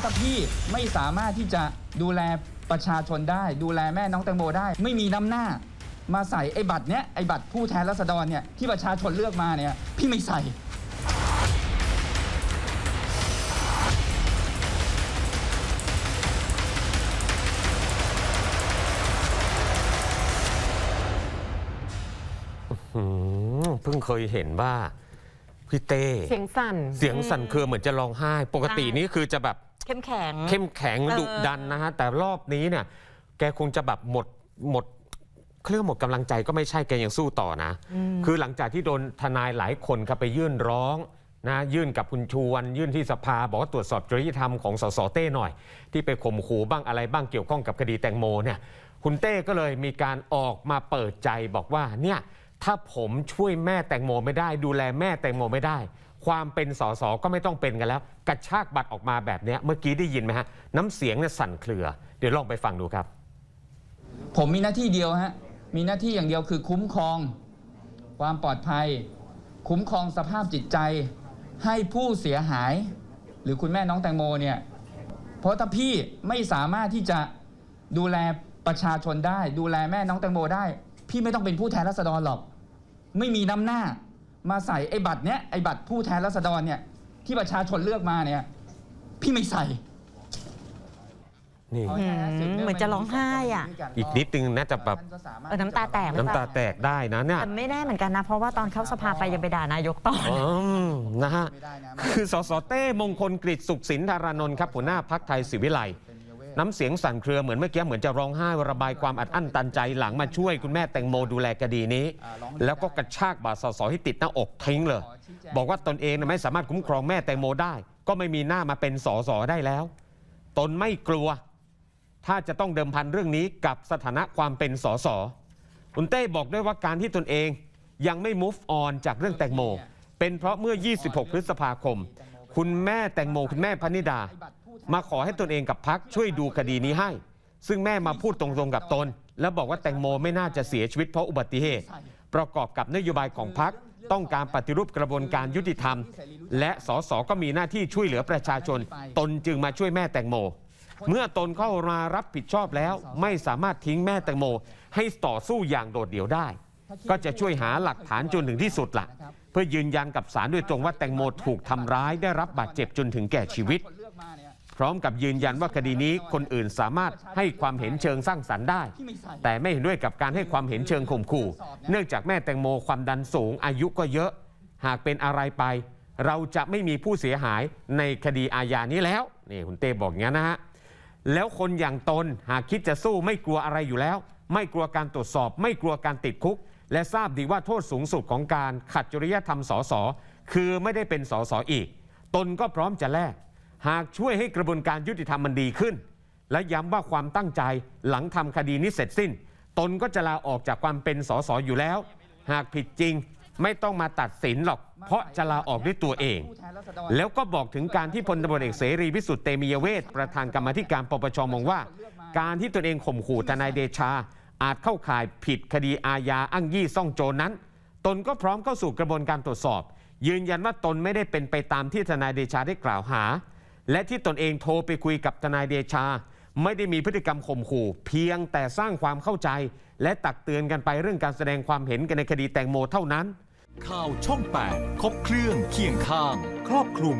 ะถ้าพี่ไม่สามารถที่จะดูแลประชาชนได้ ดูแลแม่น้องแตงโมได้ ไม่มีน้ำหน้า มาใส่ไอ้บัตรเนี้ยไอ้บัตรผู้แทนราษฎรเนี่ยที่ประชาชนเลือกมาเนี่ยพี่ไม่ใส่อืมเพิ่งเคยเห็นว่าพี่เต้ เสียงสั่น เสียงสั่นเครือเหมือนจะร้องไห้ ปกตินี้คือจะแบบ เข้มแข็ง เข้มแข็งเออดุดันนะฮะ แต่รอบนี้เนี่ย แกคงจะแบบหมดหมดเครื่องหมดกำลังใจก็ไม่ใช่แกยังสู้ต่อนะ คือหลังจากที่โดนทนายหลายคนครับไปยื่นร้องนะยื่นกับคุณชวน ยื่นที่สภาบอกว่าตรวจสอบจริยธรรมของสสเต้หน่อย ที่ไปข่มขู่บ้างอะไรบ้างเกี่ยวข้องกับคดีแตงโมเนี่ยคุณเต้ก็เลยมีการออกมาเปิดใจบอกว่าเนี่ยถ้าผมช่วยแม่แตงโมไม่ได้ ดูแลแม่แตงโมไม่ได้ ความเป็นสสก็ไม่ต้องเป็นกันแล้ว กระชากบัตรออกมาแบบนี้เมื่อกี้ได้ยินไหมฮะ น้ำเสียงเนี่ยสั่นเครือ เดี๋ยวลองไปฟังดูครับ ผมมีหน้าที่เดียวฮะ มีหน้าที่อย่างเดียวคือคุ้มครอง ความปลอดภัย คุ้มครองสภาพจิตใจ ให้ผู้เสียหาย หรือคุณแม่น้องแตงโมเนี่ยเพราะถ้าพี่ไม่สามารถที่จะดูแลประชาชนได้ ดูแลแม่น้องแตงโมได้ พี่ไม่ต้องเป็นผู้แทนราษฎรหรอก ไม่มีน้ำหน้า มาใส่ไอ้บัตรเนี้ยไอ้บัตรผู้แทนราษฎรเนี่ยที่ประชาชนเลือกมาเนี่ย พี่ไม่ใส่นี่เหมือนจะร้องไห้อะ อีกนิดนึงน่าจะแบบ เออน้ำตาแตก น้ำตาแตกได้นะเนี่ยแต่ไม่แน่เหมือนกันนะ เพราะว่าตอนเข้าสภาไปยังไปด่านายกต่อ อืมนะฮะ ไม่ได้นะ คือสสเต้มงคลกฤษสุขสินธารานนท์ครับหัวหน้าพักไทยศิวิไลย์ น้ำเสียงสั่นเครือเหมือนเมื่อกี้เหมือนจะร้องไห้ระบายความอัดอั้นตันใจหลังมาช่วยคุณแม่แตงโมดูแลคดีนี้ แล้วก็กระชากบาดสสที่ติดหน้าอกทิ้งเลย บอกว่าตนเองน่ะไม่สามารถคุ้มครองแม่แตงโมได้ ก็ไม่มีหน้ามาเป็นสสได้แล้ว ตนไม่กลัว ถ้าจะต้องเดิมพันเรื่องนี้กับสถานะความเป็นสสคุณเต้บอกด้วยว่าการที่ตนเองยังไม่ move on จากเรื่องแตงโม เป็นเพราะเมื่อ 26 พฤษภาคม คุณแม่แตงโมคุณแม่พนิดา มาขอให้ตนเองกับพักช่วยดูคดีนี้ให้ ซึ่งแม่มาพูดตรงๆกับตน แล้วบอกว่าแตงโมไม่น่าจะเสียชีวิตเพราะอุบัติเหตุ ประกอบกับนโยบายของพักต้องการปฏิรูปกระบวนการยุติธรรม และสสก็มีหน้าที่ช่วยเหลือประชาชน ตนจึงมาช่วยแม่แตงโม เมื่อตนเข้ามารับผิดชอบแล้ว ไม่สามารถทิ้งแม่แตงโม ให้ต่อสู้อย่างโดดเดี่ยวได้ ก็จะช่วยหาหลักฐานจนถึงที่สุดละเพื่อยืนยันกับศาลโดยตรงว่าแตงโมถูกทำร้ายได้รับบาดเจ็บจนถึงแก่ชีวิต พร้อมกับยืนยันว่าคดีนี้คนอื่นสามารถให้ความเห็นเชิงสร้างสรรค์ได้ แต่ไม่เห็นด้วยกับการให้ความเห็นเชิงข่มขู่ เนื่องจากแม่แตงโมความดันสูงอายุก็เยอะ หากเป็นอะไรไป เราจะไม่มีผู้เสียหายในคดีอาญานี้แล้วนี่คุณเต้บอกอย่างนี้นนะฮะแล้วคนอย่างตนหากคิดจะสู้ไม่กลัวอะไรอยู่แล้ว ไม่กลัวการตรวจสอบ ไม่กลัวการติดคุก และทราบดีว่าโทษสูงสุดของการขัดจริยธรรมสสคือไม่ได้เป็นสสอีก ตนก็พร้อมจะแลกหากช่วยให้กระบวนการยุติธรรมมันดีขึ้น และย้ำว่าความตั้งใจหลังทำคดีนี้เสร็จสิ้น ตนก็จะลาออกจากความเป็นสสอยู่แล้ว หากผิดจริงไม่ต้องมาตัดสินหรอก เพราะจะลาออกด้วยตัวเอง แล้วก็บอกถึงการที่พลตำรวจเอกเสรีพิสุทธิ์เตมียเวทประธานกรรมธิการปปชมองว่า การที่ตนเองข่มขู่ทนายเดชา อาจเข้าข่ายผิดคดีอาญาอ้างยี่ซ่องโจรนั้น ตนก็พร้อมเข้าสู่กระบวนการตรวจสอบ ยืนยันว่าตนไม่ได้เป็นไปตามที่ทนายเดชาได้กล่าวหา และที่ตนเองโทรไปคุยกับทนายเดชา ไม่ได้มีพฤติกรรมข่มขู่ เพียงแต่สร้างความเข้าใจ และตักเตือนกันไปเรื่องการแสดงความเห็นกันในคดีแตงโมเท่านั้น ข่าวช่อง 8 ครบเครื่องเคียงข้าง ครอบคลุม